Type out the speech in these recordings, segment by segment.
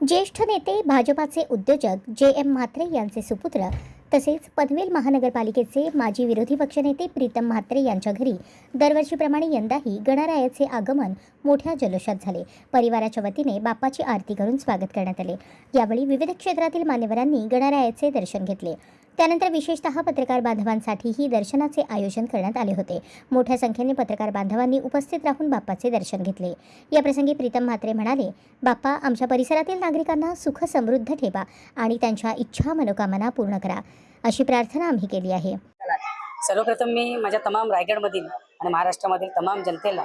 ज्येष्ठ नेते भाजपाचे उद्योजक जे एम म्हात्रे यांचे सुपुत्र तसेच पनवेल महानगरपालिकेचे माजी विरोधी पक्षनेते प्रीतम म्हात्रे यांच्या घरी दरवर्षीप्रमाणे यंदाही गणरायाचे आगमन मोठ्या जल्लोषात झाले. परिवाराच्या वतीने बाप्पाची आरती करून स्वागत करण्यात आले. यावेळी विविध क्षेत्रातील मान्यवरांनी गणरायाचे दर्शन घेतले. त्यानंतर विशेषतः पत्रकार बांधवांसाठीही दर्शनाचे आयोजन करण्यात आले होते. मोठ्या संख्येने पत्रकार बांधवांनी उपस्थित राहून बाप्पाचे दर्शन घेतले. याप्रसंगी प्रीतम म्हात्रे म्हणाले बाप्पा आमच्या परिसरातील नागरिकांना सुख समृद्ध ठेवा आणि त्यांच्या इच्छा मनोकामना पूर्ण करा. अशी प्रार्थना आम्ही केली आहे. सर्वप्रथम मी माझ्या तमाम रायगडमधील आणि महाराष्ट्रामधील तमाम जनतेला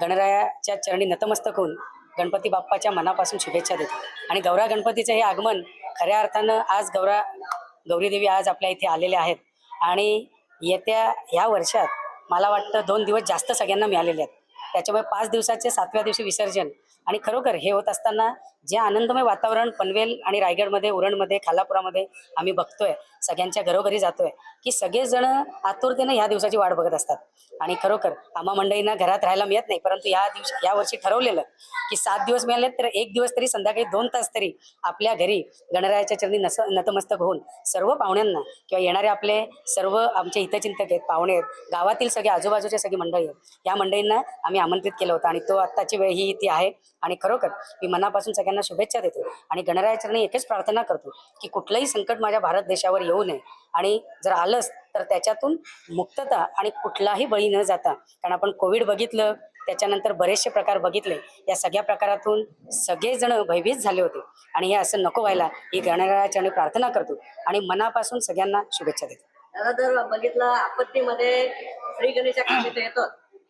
गणरायाच्या चरणी नतमस्तक होऊन गणपती बाप्पाच्या मनापासून शुभेच्छा देतो. आणि गौरा गणपतीचं हे आगमन खऱ्या अर्थानं आज गौरा गौरीदेवी आज आपल्या इथे आलेले आहेत. आणि येत्या ह्या वर्षात मला वाटतं दोन दिवस जास्त सगळ्यांना मिळालेले आहेत. त्याच्यामुळे पाच दिवसाचे सातव्या दिवशी विसर्जन. आणि खरोखर हे होत असताना जे आनंदमय वातावरण पनवेल आणि रायगडमध्ये उरणमध्ये खालापुरामध्ये आम्ही बघतोय सगळ्यांच्या घरोघरी जातोय की सगळेजण आतुरतेनं ह्या दिवसाची वाट बघत असतात. आणि खरोखर आम्हा मंडळींना घरात राहायला मिळत नाही परंतु या दिवशी या वर्षी ठरवलेलं की सात दिवस मिळाले तर एक दिवस तरी संध्याकाळी दोन तास तरी आपल्या घरी गणरायाच्या चरणी नस नतमस्तक होऊन सर्व पाहुण्यांना किंवा येणारे आपले सर्व आमचे हितचिंतक आहेत पाहुणे आहेत गावातील सगळे आजूबाजूचे सगळी मंडळी आहेत या मंडळींना आम्ही आमंत्रित केलं होतं आणि तो आत्ताची वेळ ही ती आहे. आणि खरोखर मी मनापासून सगळ्यांना शुभेच्छा देतो आणि गणरायाचरणी एकच प्रार्थना करतो की कुठलंही संकट माझ्या भारत देशावर येऊ नये. आणि जर आलंच तर त्याच्यातून मुक्तता आणि कुठलाही बळी न जाता कारण आपण कोविड बघितलं त्याच्यानंतर बरेचसे प्रकार बघितले या सगळ्या प्रकारातून सगळेजण भयभीत झाले होते. आणि हे असं नको व्हायला ही गणरायाचरणी प्रार्थना करतो आणि मनापासून सगळ्यांना शुभेच्छा देतो. दादा जर बघितलं आपत्तीमध्ये श्री गणेशा येतो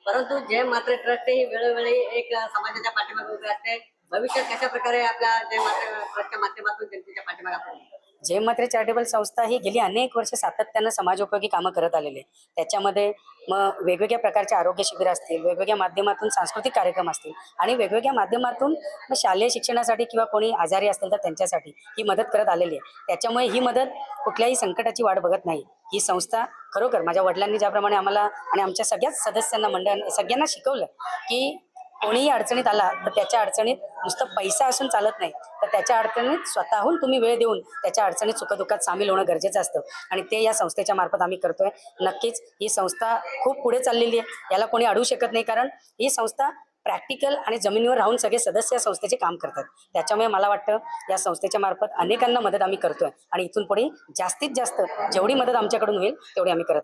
परंतु जे मात्र ट्रस्ट ही वेळोवेळी एक समाजाच्या पाठीमागे उभे असते. भविष्यात कशा प्रकारे आपल्या जे मात्र ट्रस्टच्या माध्यमातून जनतेच्या पाठीमागे आपण जय मात्रे चॅरिटेबल संस्था ही गेली अनेक वर्ष सातत्यानं समाजोपयोगी कामं करत आलेली आहे. त्याच्यामध्ये मग वेगवेगळ्या प्रकारचे आरोग्य शिबिर असतील वेगवेगळ्या माध्यमातून सांस्कृतिक कार्यक्रम असतील आणि वेगवेगळ्या माध्यमातून शालेय शिक्षणासाठी किंवा कोणी आजारी असतील तर त्यांच्यासाठी ही मदत करत आलेली आहे. त्याच्यामुळे ही मदत कुठल्याही संकटाची वाट बघत नाही. ही संस्था खरोखर माझ्या वडिलांनी ज्याप्रमाणे आम्हाला आणि आमच्या सगळ्याच सदस्यांना मंडळ सगळ्यांना शिकवलं की कोणीही अडचणीत आला तर त्याच्या अडचणीत नुसतं पैसा असून चालत नाही. तर त्याच्या अडचणीत स्वतःहून तुम्ही वेळ देऊन त्याच्या अडचणीत सुखदुःखात सामील होणं गरजेचं असतं. आणि ते या संस्थेच्या मार्फत आम्ही करतोय. नक्कीच ही संस्था खूप पुढे चाललेली आहे. याला कोणी अडवू शकत नाही कारण ही संस्था प्रॅक्टिकल आणि जमिनीवर राहून सगळे सदस्य या संस्थेचे काम करतात. त्याच्यामुळे मला वाटतं या संस्थेच्या मार्फत अनेकांना मदत आम्ही करतोय. आणि इथून पुढे जास्तीत जास्त जेवढी मदत आमच्याकडून होईल तेवढी आम्ही करत